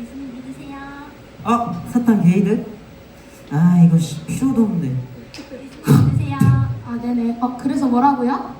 예수님 믿으세요. 아 사탕 게이드? 아 이거 씨, 필요도 없네 예수님 믿으세요. 아 네네. 어 그래서 뭐라고요?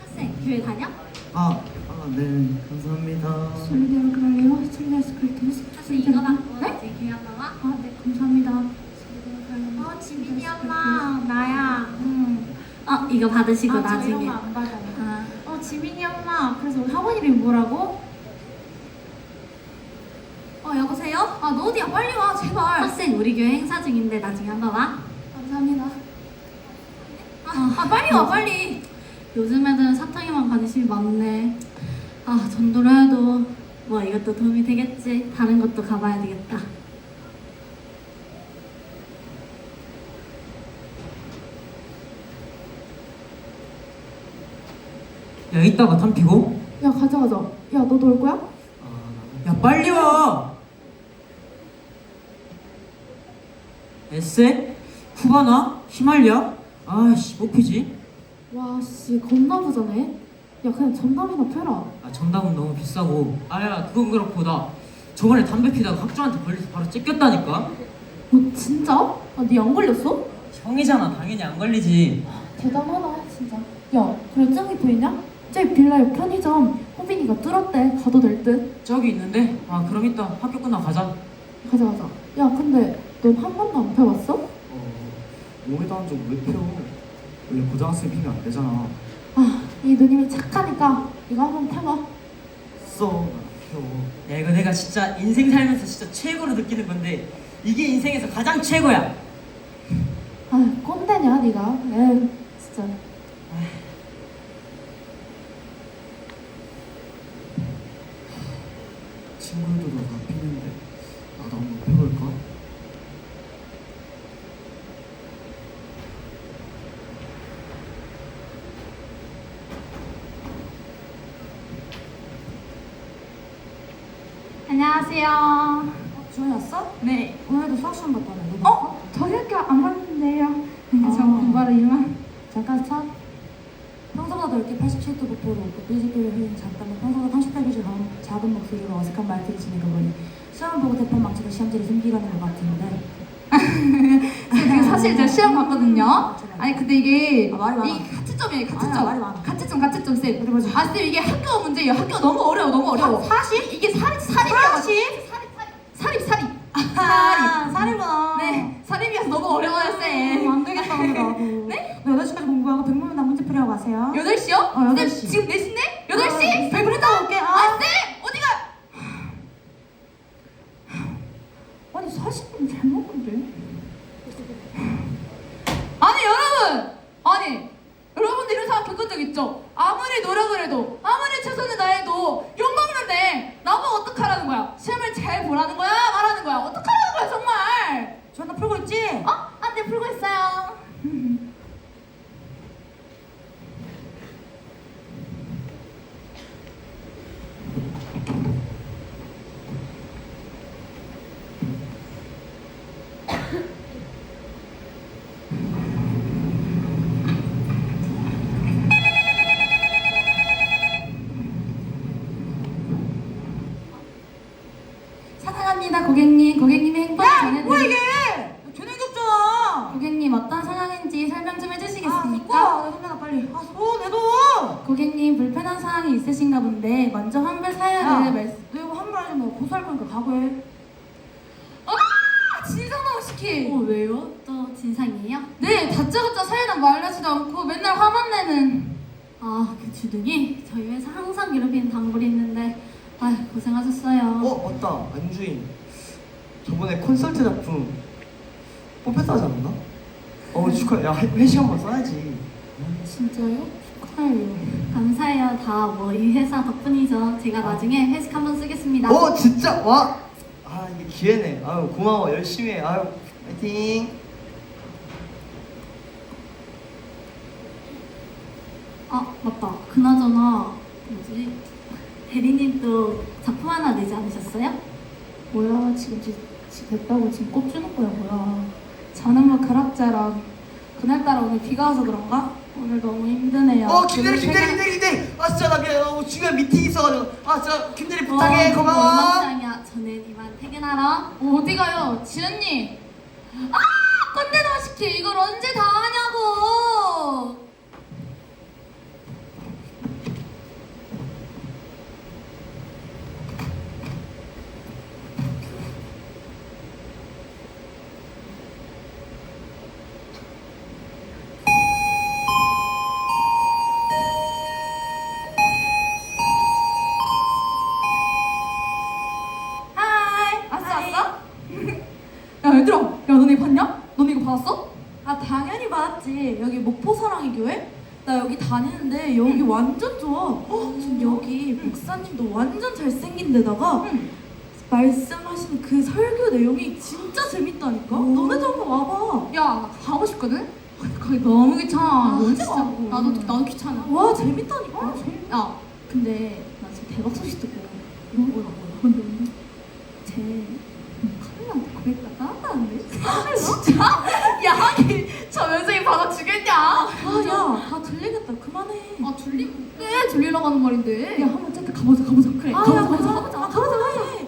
학생 교회 다녀? 아, 아, 네 감사합니다 솔리데오 그럴래요? 솔리데오 스크리트스. 학생 이거 받고 네? 이제 교회 한번 와. 아 네 감사합니다. 어 지민이 엄마 나야. 응. 어 이거 받으시고 아, 저 나중에. 이런 거안 받아요. 아, 어 지민이 엄마. 그래서 우리 학원 이름이 뭐라고? 어 여보세요? 아너 어디야? 빨리 와 제발. 학생 우리 교회 행사 중인데 나중에 한번 와. 감사합니다. 아, 아 빨리 와 빨리. 요즘 애들은 사탕에만 관심이 많네. 아 전도를 해도 뭐 이것도 도움이 되겠지. 다른 것도 가봐야 되겠다. 야 이따가 담 피고 야 가자 가자. 야 너도 올 거야? 아, 야 빨리 와 에세? 후바나? 히말리아? 아씨 못 피지? 와 씨 겁나 부자네. 야 그냥 전담이나 펴라. 아 전담은 너무 비싸고 아야 그건 그렇고 나 저번에 담배 피다가 학주한테 걸려서 바로 찢겼다니까 뭐 진짜? 아니안 걸렸어? 형이잖아 당연히 안 걸리지 대단하다 진짜. 야 그래 저기 보이냐? 저기 빌라 옆 편의점 호빈이가 뚫었대. 가도 될 듯. 저기 있는데 아 그럼 이따 학교 끝나 가자 가자 가자. 야 근데 넌한 번도 안 펴봤어? 어, 몸에도 한적 왜 펴? 원래 고등학생 피면 안 되잖아. 아, 이 누님이 착하니까 이거 한번 펴봐. 써, 펴. 야 이거 내가 진짜 인생 살면서 진짜 최고로 느끼는 건데 이게 인생에서 가장 최고야 아, 꼰대냐 네가? 에휴, 진짜. 친구들도 다 피는데 나도 한번 펴볼까? 안녕하세요. 어, 주원이 왔어? 네. 오늘도 수학 시험 봤다며. 너 어? 저희 학교 안 봤는데요. 아. 저 공부하러 이만. 잠깐 차. 평소보다 넓게 87도 복도로 삐지삐를 흘린 잠깐만 평소보다 38기줄 작은 목소리로 어색한 말들이 지내고 보니 시험을 보고 대판 망치고 시험지를 숨기려는 것 같은데 사실 제가 시험 봤거든요. 아니 근데 이게 아, 말이 많아. 이 가채점이에요. 가채점. 말이 많아. 가채점 가채점 쌤. 어디 보자. 아쌤 이게 학교 문제예요. 학교 너무 어려워 너무 어려워. 사실 이게 사립 사립이야. 사립 사립 사립 아, 살이구나. 네 사립이어서 너무 어려워요 어, 쌤. 안 되겠다 나도. 네? 너 8시까지 공부하고 100만 원 문제 풀이하고 가세요. 8시요? 어, 여덟 쌤 시. 지금 4시인데? 8시? 어, 배부르다. 올게. 아. 아 쌤! 어디가? 아니 40분 잘 먹은데? 아니 여러분! 아니 여러분들 이런 상황 겪은 적 있죠? 아무리 노력을 해도 아무리 최선을 다해도 욕먹는데 나보고 어떡하라는 거야? 시험을 잘 보라는 거야? 말하는 거야? 어떡하라는 거야 정말? 전화 풀고 있지? 어? 안돼 풀고 있어요 사랑합니다 고객님 고객님의 행복 전해드리 뭐야 이게? 전행겹잖아. 고객님 어떤 상황인지 설명 좀 아, 해주시겠습니까? 아, 내 손내놔 빨리. 아, 손 내둬. 고객님 불편한 사항이 있으신가 본데 먼저 환불 사연을 말씀 너 이거 한번 해줘. 너 고소할 거니까 각오해. 아! 진상놈 시키! 어 왜요? 또 진상이에요? 네, 다짜고짜 사연은 말하지도 않고 맨날 화만 내는 아 그 주둥이 저희 회사 항상 괴롭히는 단골이 있는데 아 고생하셨어요. 어, 맞다. 안주인. 저번에 콘서트 작품 뽑혔다 하지 않았나? 어, 축하. 야, 회- 회식 한번 써야지. 진짜요? 축하해요. 감사해요. 다 뭐 이 회사 덕분이죠. 제가 나중에 회식 한번 쓰겠습니다. 어, 진짜? 와! 아, 이게 기회네. 아유, 고마워. 열심히 해. 아유, 파이팅! 아 맞다. 그나저나 뭐지? 대리님 또 작품 하나 내지 않으셨어요? 뭐야 지금 지, 지 됐다고 지금 꼽 주는 거야 뭐야. 저는 뭐 그럭저럭. 그날따라 오늘 비가 와서 그런가? 오늘 너무 힘드네요. 어, 김대리, 김대리, 김대리, 김대리! 아, 아 진짜 나 그냥 너무 중요한 미팅 있어가지고 아 진짜 김대리 부탁해 고마워 원망장이야. 저는 이만 퇴근하러. 어디 가요? 지은님. 아! 꼰대 자식이 이걸 언제 다 하냐고! 목사님도 완전 잘생긴 데다가 응. 말씀하시는 그 설교 내용이 진짜 재밌다니까 너네도 한번 와봐 야, 나 가고 싶거든? 거기 너무 귀찮아. 아, 언제 진짜? 가? 나도, 나도 귀찮아. 와 재밌다니까 야, 근데 나 지금 대박 소식 듣고. 뭐야, 뭐야? 쟤 카메라한테 고백다 따라하는데? 진짜? 야, 하긴 저 면생이 봐가 주겠냐? 아 야 다 들리겠다 그만해 아, 네, 들리려고 하는 말인데. 야, 한번 쨌든 가보자, 가보자. 그래, 아, 가보자, 야, 가보자, 가자, 가보자. 아, 가보자, 가보자.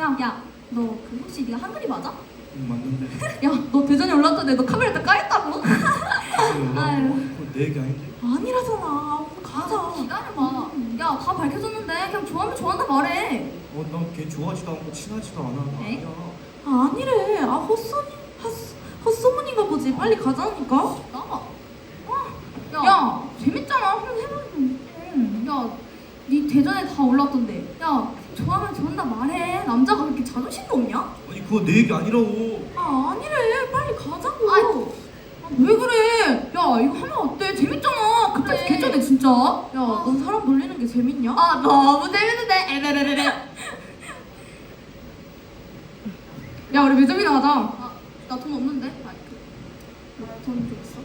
야, 야, 너 그 혹시 네가 한글이 맞아? 응 맞는데 야, 너 대전에 올랐던데 너 카메라 다 까였다고? 아유. 그거 내 얘기 아닌데 아니라잖아 가자 기다려봐. 야, 다 밝혀졌는데 그냥 좋아하면 좋아한다 말해. 어 난 걔 좋아하지도 않고 친하지도 않아 에이? 아니야 아, 아니래 아 헛소니 헛- 헛소문인가 보지 빨리 가자니까 나가. 야, 야, 재밌잖아. 한번 해보면. 야, 네 대전에 다 올랐던데. 야, 좋아하면 좋아한다 말해. 남자가 그렇게 자존심도 없냐? 아니 그거 내 얘기 아니라고 아 아니래 빨리 가자고. 아, 왜 그래? 야, 이거 하면 어때? 재밌잖아. 그때 그래. 개쩌네 진짜. 야넌 사람 놀리는 게 재밌냐? 아, 너무 재밌는데. 에레레레레. 야, 우리 매점이나 가자. 아, 나돈 없는데. 아, 그, 돈좀 있어?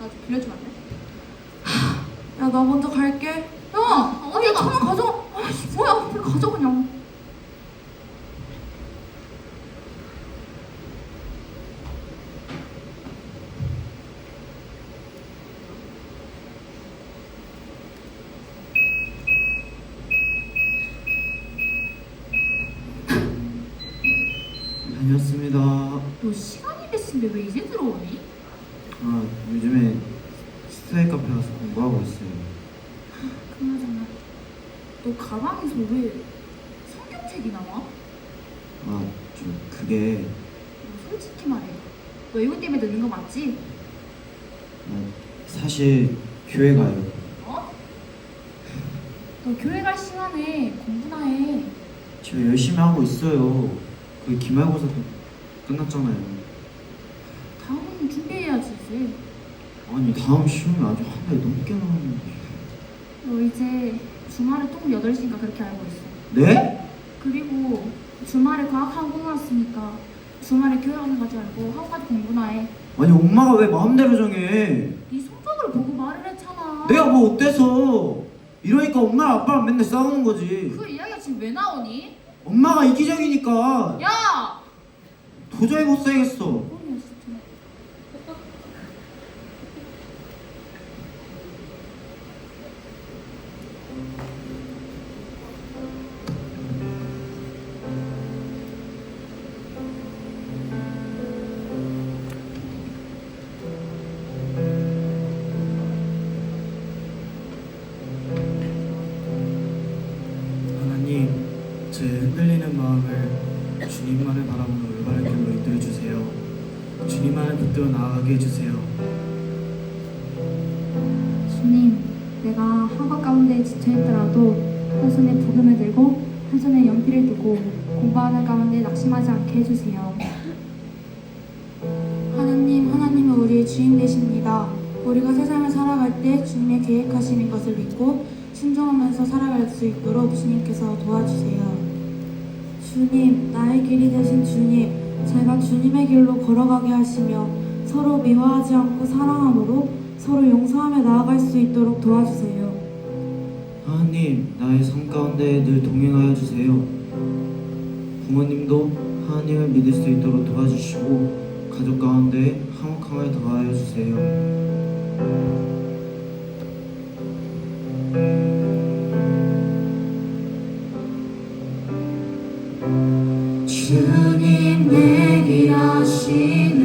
나 좀 빌려주면 안 돼? 야 나 먼저 갈게 가? 천원 가져가. 아이씨, 뭐야? 빨리 가져 그냥. 다녔습니다. 너 시간이 됐는데 왜 이제 들어오니? 아, 요즘에 스타일 카페 가서 공부하고 있어요. 그나저나 너 가방에서 왜 성경책이 나와? 아, 좀 그게 너 솔직히 말해. 너 이거 때문에 늦는 거 맞지? 아, 사실 교회 가요. 어? 너 교회 갈 시간에 공부나 해. 저 열심히 하고 있어요. 그 기말고사도 끝났잖아요. 다음은 준비해야지 이제. 아니 다음 시험이 아직 한 달 넘게 남았는데. 너 이제 주말에 또 8시인가 그렇게 알고 있어. 네? 그리고 주말에 과학하고 나왔으니까 주말에 교회 가는 거지 말고 하루까지 공부나 해. 아니 엄마가 왜 마음대로 정해? 네 성격을 보고 말을 했잖아. 내가 뭐 어때서? 이러니까 엄마랑 아빠랑 맨날 싸우는 거지. 그 이야기가 지금 왜 나오니? 엄마가 이기적이니까 야! 도저히 못 살겠어. 주님, 내가 학업 가운데 지쳐있더라도 한 손에 복음을 들고 한 손에 연필을 두고 공부하는 가운데 낙심하지 않게 해주세요. 하나님 하나님은 우리의 주인 되십니다 우리가 세상을 살아갈 때 주님의 계획하시는 것을 믿고 순종하면서 살아갈 수 있도록 주님께서 도와주세요 주님 나의 길이 되신 주님 제가 주님의 길로 걸어가게 하시며 서로 미워하지 않고 사랑함으로 서로 용서하며 나아갈 수 있도록 도와주세요. 하나님, 나의 삶 가운데 늘 동행하여 주세요. 부모님도 하나님을 믿을 수 있도록 도와주시고 가족 가운데 화목함을 더하여 주세요. 주님 내길 하시네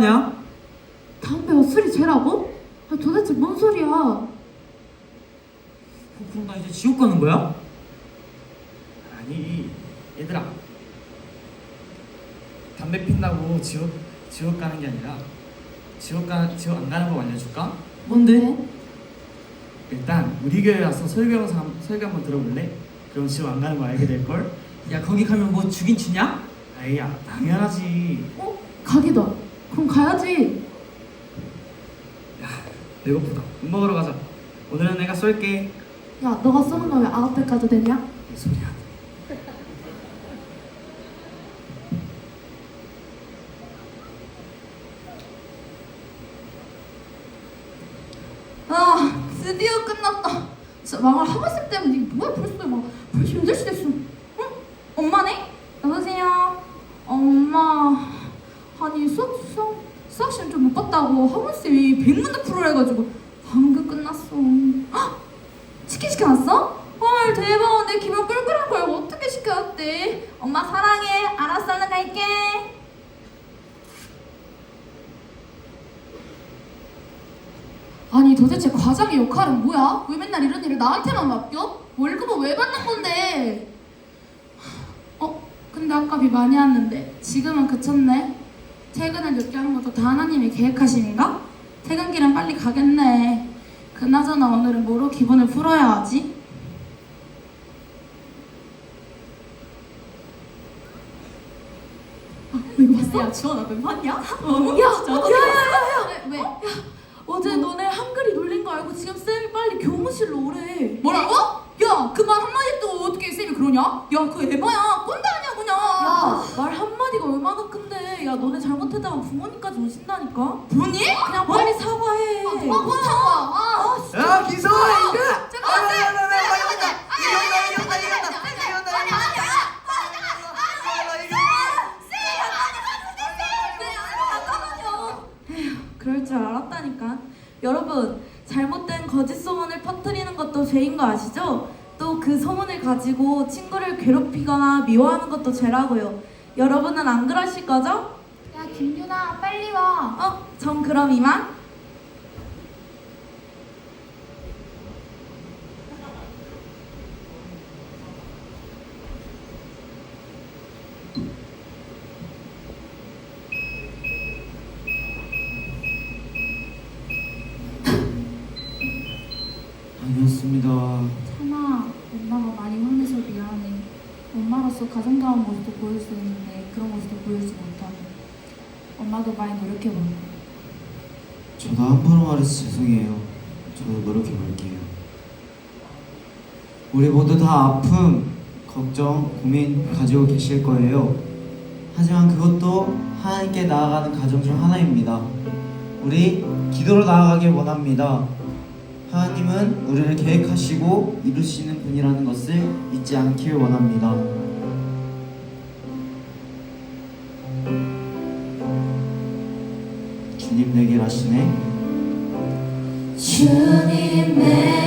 뭐하냐? 담배가 술이 죄라고? 아 도대체 뭔 소리야? 어, 그럼 나 이제 지옥 가는 거야? 아니 얘들아 담배 핀다고 지옥 지옥 가는 게 아니라 지옥 가 지옥 안 가는 법 알려줄까? 뭔데? 일단 우리 교회 와서 설교 영상 한- 설교 한번 들어볼래? 그럼 지옥 안 가는 거 알게 될 걸. 야 거기 가면 뭐 죽인 치냐? 아이야 당연하지. 어? 가게다. 그럼 가야지. 배고프다. 밥 먹으러 가자. 오늘은 내가 쏠게. 야, 너가 쏘는 거왜 아홉 대 까도 되냐? 이 소리야. 아 드디어 끝났다 진짜 망할 학원생 때문에 이게 뭐야 벌써 막 벌써 8시 됐어 응? 엄마네? 여보세요? 엄마 아니 수학 수학 수학 봤다고 학원쌤이 백문도 풀으라 해가지고 방금 끝났어 헉! 치킨 시켜놨어? 헐 대박 내 기분 꿀꿀한 걸 어떻게 시켜놨대 엄마 사랑해 알았어 얼른 갈게 아니 도대체 과장의 역할은 뭐야? 왜 맨날 이런 일을 나한테만 맡겨? 월급은 왜 받는 건데? 어? 근데 아까 비 많이 왔는데 지금은 그쳤네 퇴근을 늦게 하는 것도 다 하나님이 계획하심인가? 퇴근길은 빨리 가겠네 그나저나 오늘은 뭐로 기분을 풀어야 하지? 아, 이거 봤어? 야, 지원아, 너 봤냐? 어, 야, 진짜? 야, 야, 야, 야, 왜? 야, 어제 너네 한글이 놀린 거 알고 지금 쌤이 빨리 교무실로 오래. 뭐라고? 야, 그 말 한마디 또 어떻게 쌤이 그러냐? 야, 그 에바야. 오신다니까. 뭐니? 그냥 빨리 사과해. 아, 누가 못한 거야? 아, 야 기성아 이거 잠깐만, 쌤! 그럴 줄 알았다니까. 여러분, 잘못된 거짓 소문을 퍼뜨리는 것도 죄인 거 아시죠? 또 그 소문을 가지고 친구를 괴롭히거나 미워하는 것도 죄라고요. 여러분은 안 그러실 거죠? 야, 김유나, 빨리 와. 어, 전 그럼 이만. 아니었습니다. 찬아, 엄마가 많이 혼내서 미안해. 엄마로서 가정다운 모습도 보일 수 있는데 그런 모습도 보이지 못하고. 노력해볼게. 저도 함부로 말해서 죄송해요. 저도 노력해 볼게요. 우리 모두 다 아픔, 걱정, 고민 가지고 계실 거예요. 하지만 그것도 하나님께 나아가는 가정 중 하나입니다. 우리 기도로 나아가길 원합니다. 하나님은 우리를 계획하시고 이루시는 분이라는 것을 잊지 않길 원합니다. 내게 하시네. 주님 내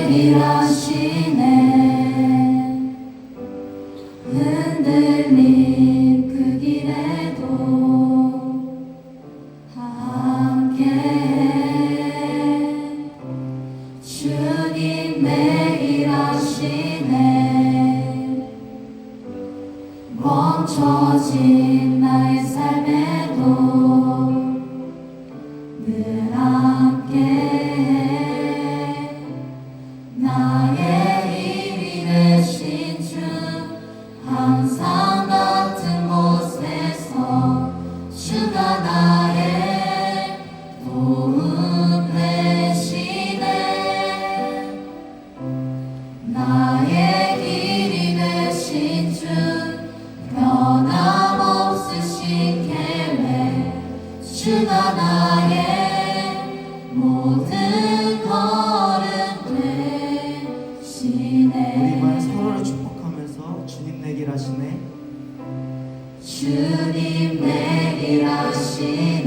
항상 하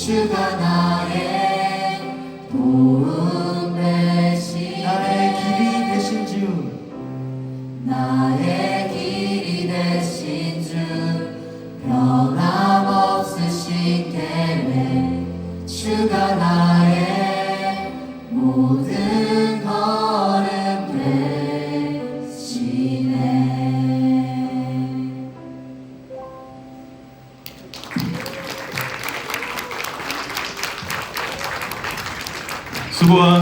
주가 나의